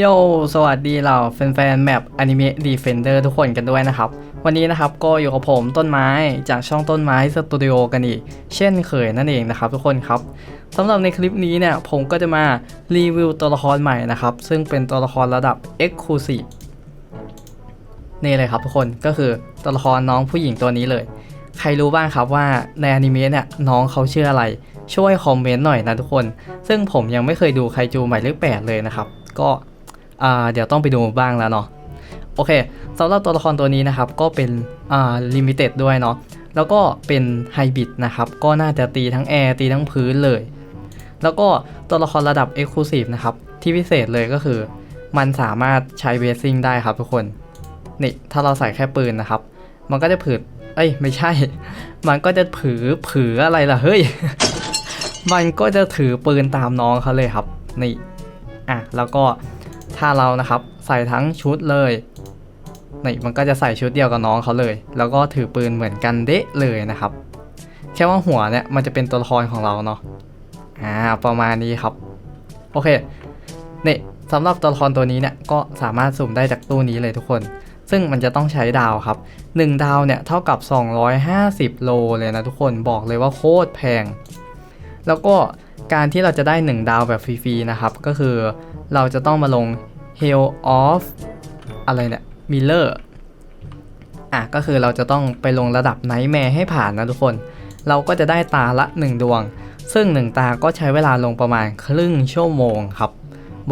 โย สวัสดีเราแฟนๆ แมปอนิเมะดีเฟนเดอร์ทุกคนกันด้วยนะครับ วันนี้นะครับก็อยู่กับผมต้นไม้จากช่องต้นไม้สตูดิโอกันอีก เช่นเคยนั่นเองนะครับทุกคนครับสำหรับในคลิปนี้เนี่ยผมก็จะมารีวิวตัวละครใหม่นะครับ ซึ่งเป็นตัวละครระดับ Exclusive นี่เลยครับทุกคนก็คือตัวละครน้องผู้หญิงตัวนี้เลย ใครรู้บ้างครับว่าในอนิเมะเนี่ยน้องเขาชื่ออะไร ช่วยคอมเมนต์หน่อยนะทุกคน ซึ่งผมยังไม่เคยดูไคจูหมายเลขแปดเลยนะครับก็ อ่าเดี๋ยวต้องไปดูบ้างแล้วเนาะโอเคสำหรับตัวละครตัวนี้นะครับก็เป็นอ่าลิมิเต็ดด้วยเนาะแล้วก็เป็นไฮบิดนะครับก็น่าจะตีทั้งแอร์ตีทั้งพื้นเลย แล้วก็ตัวละครระดับ Exclusive นะครับที่พิเศษเลยก็คือ มันสามารถใช้เวสซิ่งได้ครับทุกคนนี่ถ้าเราใส่แค่ปืนนะครับ มันก็จะผืดเอ้ยไม่ใช่ มันก็จะผือผืออะไรล่ะเฮ้ย มันก็จะถือปืนตามน้องเขาเลยครับ นี่ อะ แล้วก็ ถ้าเรานะครับใส่ทั้งชุดเลยนี่มันก็จะใส่ชุดเดียวกับน้องเขาเลย แล้วก็ถือปืนเหมือนกันเดะเลยนะครับ แค่ว่าหัวเนี่ยมันจะเป็นตัวละครของเราเนาะอ่าประมาณนี้ครับ โอเคนี่สำหรับตัวละครตัวนี้เนี่ยก็สามารถสุ่มได้จากตู้นี้เลยทุกคน ซึ่งมันจะต้องใช้ดาวครับ 1 ดาวเนี่ยเท่ากับ 250 โลเลยนะทุกคนบอกเลยว่าโคตรแพง แล้วก็การที่เราจะได้ 1 ดาวแบบฟรีๆนะครับ ก็คือ เราจะต้องมาลง Hell of อะไรเนี่ย Miller อะก็คือเราจะต้องไปลงระดับไนท์แมร์ให้ผ่านนะทุกคน เราก็จะได้ตาละ 1 ดวง ซึ่ง 1 ตาก็ใช้เวลาลงประมาณครึ่งชั่วโมงครับ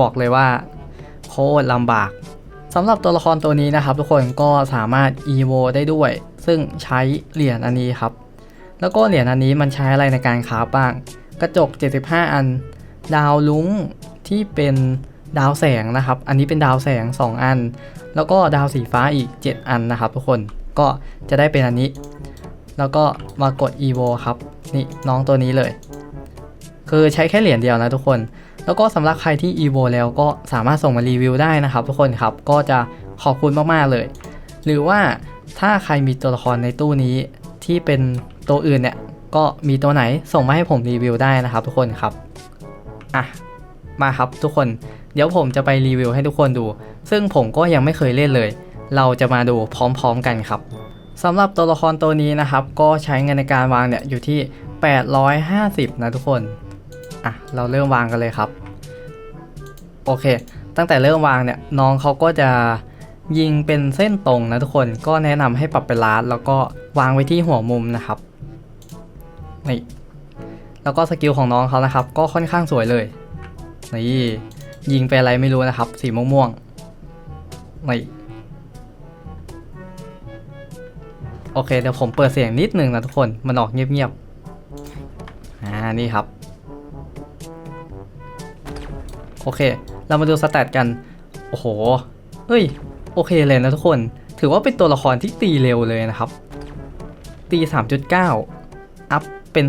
บอกเลยว่า โคตรลำบากสำหรับตัวละครตัวนี้นะครับ ทุกคนก็สามารถ EVO ได้ด้วย ซึ่งใช้เหรียญอันนี้ครับ แล้วก็เหรียญอันนี้มันใช้อะไรในการคราฟบ้าง กระจก 75 อัน ดาวลุ้งที่เป็น ดาวแสงนะครับ อันนี้เป็นดาวแสง 2 อัน แล้วก็ดาวสีฟ้าอีก 7 อันนะครับ ทุกคนก็จะได้เป็นอันนี้ แล้วก็มากด EVO ครับนี่น้องตัวนี้เลย คือใช้แค่เหรียญเดียวนะทุกคน แล้วก็สำหรับใครที่ EVO แล้วก็สามารถส่งมารีวิวได้นะครับ ทุกคนครับก็จะขอบคุณมากๆเลย หรือว่าถ้าใครมีตัวละครในตู้นี้ที่เป็นตัวอื่นเนี่ยก็มีตัวไหนส่งมาให้ผมรีวิวได้นะครับ ทุกคนครับอะมาครับทุกคน เดี๋ยวผมจะไปรีวิวให้ทุกคนดู ซึ่งผมก็ยังไม่เคยเล่นเลย เราจะมาดูพร้อมๆกันครับสำหรับตัวละครตัวนี้นะครับ ก็ใช้เงินในการวางเนี่ยอยู่ที่ 850 นะทุกคน อะ เราเริ่มวางกันเลยครับ โอเค ตั้งแต่เริ่มวางเนี่ยน้องเขาก็จะยิงเป็นเส้นตรงนะทุกคนก็แนะนำให้ปรับเป็นลาดแล้วก็วางไว้ที่หัวมุมนะครับนี่แล้วก็สกิลของน้องเขานะครับ ก็ค่อนข้างสวยเลยนี่ ยิงไปอะไรไม่รู้นะครับ สีม่วงๆนี่โอเคเดี๋ยวผมเปิดเสียงนิดนึงนะทุกคน มันออกเงียบๆ อ่า นี่ครับ โอเค เรามาดูสแตทกัน โอ้โห เอ้ย โอเคเลยนะทุกคน ถือว่าเป็นตัวละครที่ตีเร็วเลยนะครับ ตี 3.9 อัพเป็น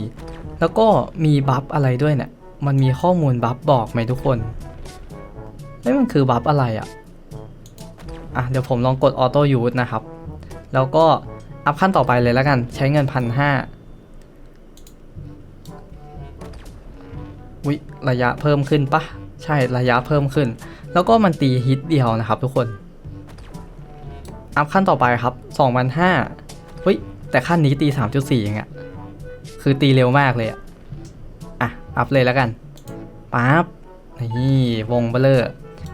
3.4 แล้วก็มีบัฟอะไรด้วยเนี่ย มันมีข้อมูลบัฟบอกไหมทุกคนเฮ้ยมันคือบัฟอะไรอะ่ะ อะ เดี๋ยวผมลองกดออโต้ยูสนะครับ แล้วก็อัพขั้นต่อไปเลยแล้วกัน ใช้เงินพันห้าวิระยะเพิ่มขึ้นปะใช่ระยะเพิ่มขึ้น แล้วก็มันตีฮิตเดียวนะครับทุกคน อัพขั้นต่อไปครับ2,005วิแต่ขั้นนี้ตี 3.4เองอะคือตีเร็วมากเลยอะ อัพเลยแล้วกันปั๊บนี่วงเบลเลอร์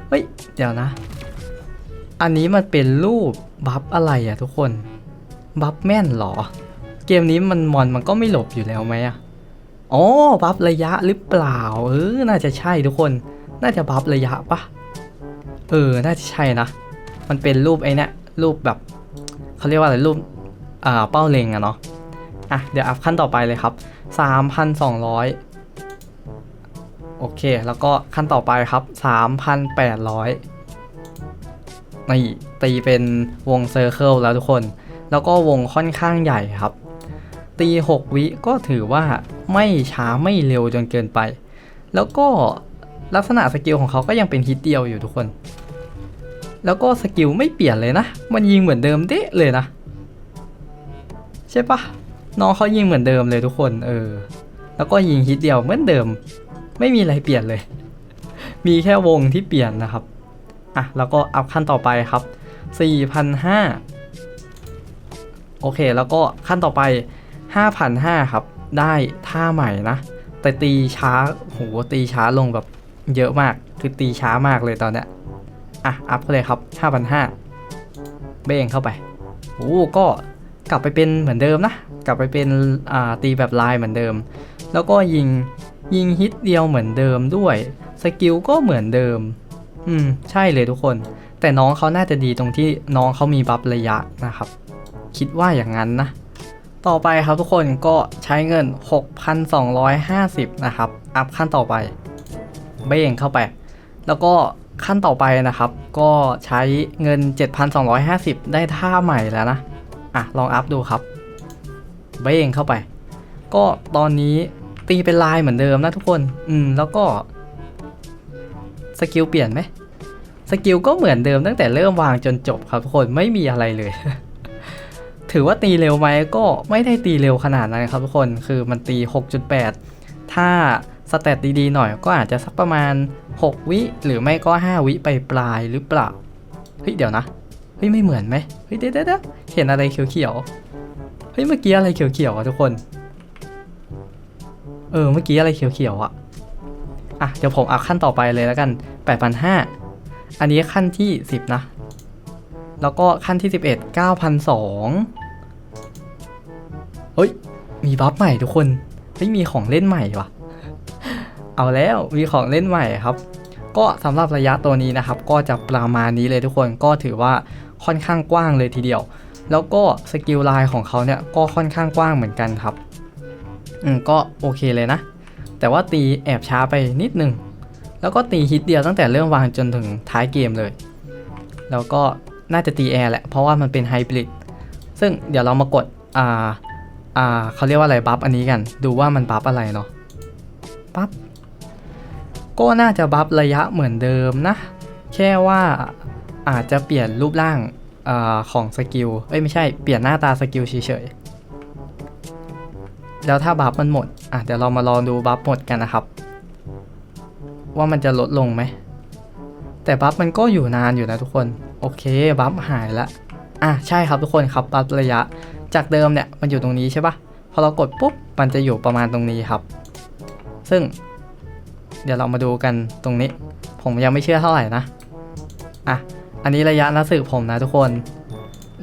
เฮ้ย เดี๋ยวนะ อันนี้มันเป็นรูปบัฟอะไรอะทุกคน บัฟแม่นเหรอ เกมนี้มันมอนมันก็ไม่หลบอยู่แล้วไหมอะอ๋อบัฟระยะหรือเปล่า เออ น่าจะใช่ทุกคน น่าจะบัฟระยะปะเออ น่าจะใช่นะ มันเป็นรูปไอ้นี่รูปแบบเขาเรียกว่าอะไรรูปอ่าเป้าเล็งอะเนาะ อะ เดี๋ยวอัพขั้นต่อไปเลยครับ 3,200 โอเค แล้วก็ขั้นต่อไปครับ 3,800นี่ตีเป็นวงเซอร์เคิลแล้วทุกคน แล้วก็วงค่อนข้างใหญ่ครับ ตี 6 วิก็ถือว่าไม่ช้าไม่เร็วจนเกินไป แล้วก็ลักษณะสกิลของเขาก็ยังเป็นฮิตเดียวอยู่ทุกคน แล้วก็สกิลไม่เปลี่ยนเลยนะ มันยิงเหมือนเดิมเดะเลยนะ ใช่ปะน้องเขายิงเหมือนเดิมเลยทุกคน เออ แล้วก็ยิงฮิตเดียวเหมือนเดิม ไม่มีอะไรเปลี่ยนเลย มีแค่วงที่เปลี่ยนนะครับ อะ แล้วก็อัพขั้นต่อไปครับ4,500โอเค แล้วก็ขั้นต่อไป5,500ครับ ได้ท่าใหม่นะ แต่ตีช้า โห ตีช้าลงแบบเยอะมาก คือตีช้ามากเลยตอนเนี้ย อะ อัพเลยครับ5,500เบ้งเข้าไป โอ้ก็ กลับไปเป็นเหมือนเดิมนะ กลับไปเป็นตีแบบลายเหมือนเดิม แล้วก็ยิงยิงฮิตเดียวเหมือนเดิมด้วยสกิลก็เหมือนเดิม อืม ใช่เลยทุกคน แต่น้องเขาน่าจะดีตรงที่น้องเขามีบัฟระยะนะครับ คิดว่าอย่างนั้นนะ ต่อไปครับทุกคนก็ใช้เงิน 6,250 นะครับ อัพขั้นต่อไป เบ้งเข้าไป แล้วก็ขั้นต่อไปนะครับ ก็ใช้เงิน 7,250 ได้ท่าใหม่แล้วนะ อะลองอัพดูครับเบ้งเข้าไป ก็ตอนนี้ตีเป็นลายเหมือนเดิมนะทุกคน อืม แล้วก็ สกิลเปลี่ยนไหมสกิลก็เหมือนเดิมตั้งแต่เริ่มวางจนจบครับทุกคนไม่มีอะไรเลย ถือว่าตีเร็วไหมก็ไม่ได้ตีเร็วขนาดนั้นครับทุกคนคือมันตี 6.8 ถ้าสเตตดีๆหน่อยก็อาจจะสักประมาณ 6 วิ หรือไม่ก็ 5 วิไปปลายหรือเปล่า เฮ้ย เดี๋ยวนะ เฮ้ยไม่เหมือนไหมเฮ้ยเดี๋ยวเดี๋ยวเห็นอะไรเขียวๆเฮ้ยเมื่อกี้อะไรเขียวๆอะทุกคน เออเมื่อกี้อะไรเขียวๆอะอะเดี๋ยวผมเอาขั้นต่อไปเลยแล้วกัน8,500 อันนี้ขั้นที่ 10 นะ แล้วก็ขั้นที่ 11 9,200เฮ้ย มีบัฟใหม่ทุกคนเฮ้ยมีของเล่นใหม่ว่ะ เอาแล้วมีของเล่นใหม่ครับ ก็สำหรับระยะตัวนี้นะครับ ก็จะประมาณนี้เลยทุกคนก็ถือว่า ค่อนข้างกว้างเลยทีเดียว แล้วก็สกิลไลน์ของเขาเนี่ยก็ค่อนข้างกว้างเหมือนกันครับ อืมก็โอเคเลยนะ แต่ว่าตีแอบช้าไปนิดนึง แล้วก็ตีฮิตเดียวตั้งแต่เริ่มวางจนถึงท้ายเกมเลย แล้วก็น่าจะตีแอร์แหละ เพราะว่ามันเป็นไฮบริด ซึ่งเดี๋ยวเรามากด อ่า อ่าเขาเรียกว่าอะไรบัฟอันนี้กัน ดูว่ามันบัฟอะไรเนาะปั๊บก็น่าจะบัฟระยะเหมือนเดิมนะ แค่ว่า อาจจะเปลี่ยนรูปร่างอของสกิล เอ้ยไม่ใช่ เปลี่ยนหน้าตาสกิลเฉยๆ แล้วถ้าบัฟมันหมด อะเดี๋ยวเรามาลองดูบัฟหมดกันนะครับ ว่ามันจะลดลงไหม แต่บัฟมันก็อยู่นานอยู่นะทุกคน โอเคบัฟหายละ อะใช่ครับทุกคนครับบัฟระยะ จากเดิมเนี่ยมันอยู่ตรงนี้ใช่ปะพอเรากดปุ๊บมันจะอยู่ประมาณตรงนี้ครับ ซึ่ง เดี๋ยวเรามาดูกันตรงนี้ ผมยังไม่เชื่อเท่าไหร่นะ อะ อันนี้ระยะนักสืบผมนะทุกคน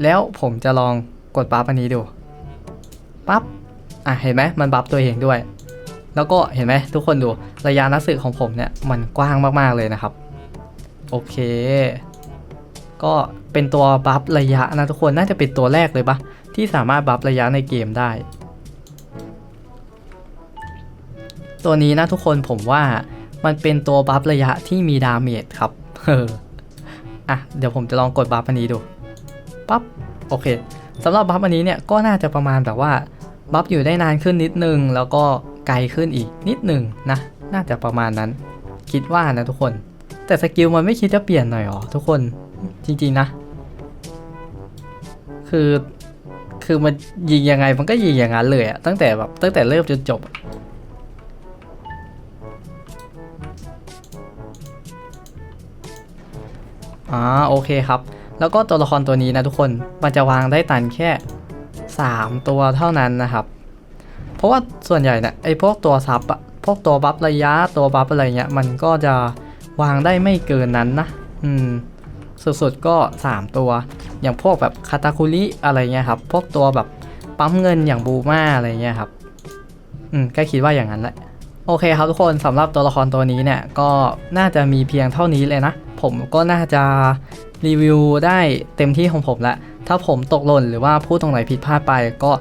แล้วผมจะลองกดบัฟอันนี้ดู ปั๊บ อะเห็นไหมมันบัฟตัวเองด้วย แล้วก็เห็นไหมทุกคนดูระยะนักสืบของผมเนี่ยมันกว้างมากๆเลยนะครับ โอเค ก็เป็นตัวบัฟระยะนะทุกคนน่าจะเป็นตัวแรกเลยปะที่สามารถบัฟระยะในเกมได้ ตัวนี้นะทุกคนผมว่ามันเป็นตัวบัฟระยะที่มีดาเมจครับเออ อะเดี๋ยวผมจะลองกดบัฟอันนี้ดูปั๊บโอเคสำหรับบัฟอันนี้เนี่ยก็น่าจะประมาณแบบว่าบัฟอยู่ได้นานขึ้นนิดนึง แล้วก็ไกลขึ้นอีกนิดนึงนะน่าจะประมาณนั้น คิดว่านะทุกคน แต่สกิลมันไม่คิดจะเปลี่ยนหน่อยหรอทุกคนจริงๆนะ คือคือมันยิงยังไงมันก็ยิงอย่างนั้นเลยอะตั้งแต่แบบตั้งแต่เริ่มจนจบ อะอ่าโอเคครับ แล้วก็ตัวละครตัวนี้นะทุกคนมันจะวางได้ตันแค่ 3 ตัวเท่านั้นนะครับ เพราะว่าส่วนใหญ่เนี่ยไอ้พวกตัวซับอะพวกตัวบัฟระยะตัวบัฟอะไรเงี้ยมันก็จะวางได้ไม่เกินนั้นนะอืมสุดๆก็ 3 ตัว อย่างพวกแบบคาตาคุริอะไรเงี้ยครับ พวกตัวแบบปั๊มเงินอย่างบูมาอะไรเงี้ยครับ อืมก็คิดว่าอย่างนั้นแหละ โอเคครับทุกคนสำหรับตัวละครตัวนี้เนี่ยก็น่าจะมีเพียงเท่านี้เลยนะ ผมก็น่าจะรีวิวได้เต็มที่ของผมแล้วถ้าผมตกหล่นหรือว่าพูดตรงไหนผิดพลาดไป ก็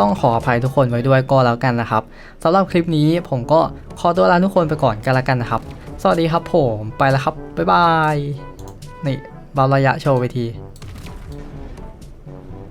ต้องขออภัยทุกคนไว้ด้วยก็แล้วกันนะครับสำหรับคลิปนี้ผมก็ขอตัวลาทุกคนไปก่อนกันละกันนะครับ สวัสดีครับผมไปแล้วครับบ๊ายบายนี่บาระยะโชว์ไปที